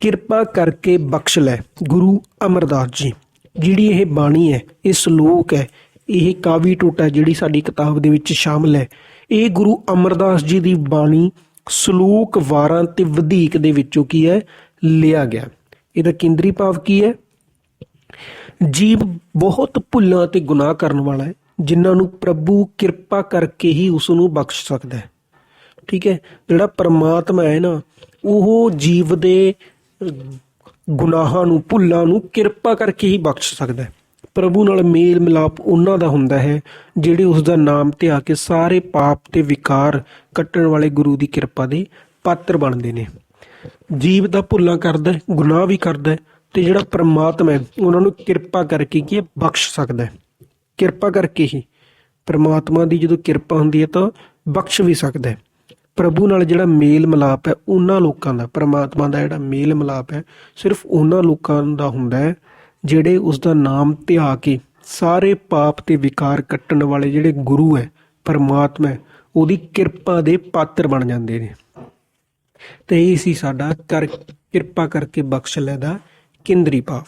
ਕਿਰਪਾ ਕਰਕੇ ਬਖਸ਼ ਲੈ ਗੁਰੂ ਅਮਰਦਾਸ ਜੀ, ਜਿਹੜੀ ਇਹ ਬਾਣੀ ਹੈ, ਇਹ ਸ਼ਲੋਕ ਹੈ, ਇਹ ਕਾਵੀ ਟੋਟਾ ਜਿਹੜੀ ਸਾਡੀ ਕਿਤਾਬ ਦੇ ਵਿੱਚ ਸ਼ਾਮਲ ਹੈ। ਇਹ ਗੁਰੂ ਅਮਰਦਾਸ ਜੀ ਦੀ ਬਾਣੀ ਸ਼ਲੋਕ ਵਾਰਾਂ ਤੇ ਵਧੇਕ ਦੇ ਵਿੱਚੋਂ ਕੀ ਹੈ, ਲਿਆ ਗਿਆ। ਇਹਦਾ ਕੇਂਦਰੀ ਭਾਵ ਕੀ ਹੈ? ਜੀਵ ਬਹੁਤ ਭੁੱਲਾਂ ਤੇ ਗੁਨਾਹ ਕਰਨ ਵਾਲਾ ਹੈ, ਜਿਨ੍ਹਾਂ ਨੂੰ ਪ੍ਰਭੂ ਕਿਰਪਾ ਕਰਕੇ ਹੀ ਉਸ ਨੂੰ ਬਖਸ਼ ਸਕਦਾ ਹੈ। ਠੀਕ ਹੈ, ਜਿਹੜਾ ਪਰਮਾਤਮਾ ਹੈ ਨਾ, ਉਹ ਜੀਵ ਦੇ ਗੁਨਾਹਾਂ ਨੂੰ, ਭੁੱਲਾਂ ਨੂੰ ਕਿਰਪਾ ਕਰਕੇ ਹੀ ਬਖਸ਼ ਸਕਦਾ ਹੈ। ਪ੍ਰਭੂ ਨਾਲ ਮੇਲ ਮਿਲਾਪ ਉਹਨਾਂ ਦਾ ਹੁੰਦਾ ਹੈ, ਜਿਹੜੇ ਉਸ ਦਾ ਨਾਮ ਧਿਆ ਕੇ ਸਾਰੇ ਪਾਪ ਤੇ ਵਿਕਾਰ ਕੱਟਣ ਵਾਲੇ ਗੁਰੂ ਦੀ ਕਿਰਪਾ ਦੇ ਪਾਤਰ ਬਣਦੇ ਨੇ। ਜੀਵ ਦਾ ਭੁੱਲਾਂ ਕਰਦਾ ਹੈ, ਗੁਨਾਹ ਵੀ ਕਰਦਾ ਹੈ ਤੇ ਜਿਹੜਾ ਪ੍ਰਮਾਤਮਾ ਹੈ, ਉਹਨਾਂ ਨੂੰ ਕਿਰਪਾ ਕਰਕੇ ਕੀ ਹੈ ਬਖਸ਼ ਸਕਦਾ ਹੈ। ਕਿਰਪਾ ਕਰਕੇ ਹੀ ਪ੍ਰਮਾਤਮਾ ਦੀ ਜਦੋਂ ਕਿਰਪਾ ਹੁੰਦੀ ਹੈ ਤਾਂ ਬਖਸ਼ ਵੀ ਸਕਦਾ ਹੈ। ਪ੍ਰਭੂ ਨਾਲ ਜਿਹੜਾ ਮੇਲ ਮਿਲਾਪ ਹੈ, ਉਹਨਾਂ ਲੋਕਾਂ ਦਾ, ਪਰਮਾਤਮਾ ਦਾ ਜਿਹੜਾ ਮੇਲ ਮਿਲਾਪ ਹੈ, ਸਿਰਫ ਉਹਨਾਂ ਲੋਕਾਂ ਦਾ ਹੁੰਦਾ ਹੈ, ਜਿਹੜੇ ਉਸ ਦਾ ਨਾਮ ਧਿਆ ਕੇ ਸਾਰੇ ਪਾਪ ਤੇ ਵਿਕਾਰ ਕੱਟਣ ਵਾਲੇ ਜਿਹੜੇ ਗੁਰੂ ਹੈ, ਪਰਮਾਤਮਾ ਉਹਦੀ ਕਿਰਪਾ ਦੇ ਪਾਤਰ ਬਣ ਜਾਂਦੇ ਨੇ। ਤੇ ਇਹ ਸੀ ਸਾਡਾ ਕਰ, ਕਿਰਪਾ ਕਰਕੇ ਬਖਸ਼ ਲੈ ਕੇਂਦਰੀ ਭਾਵ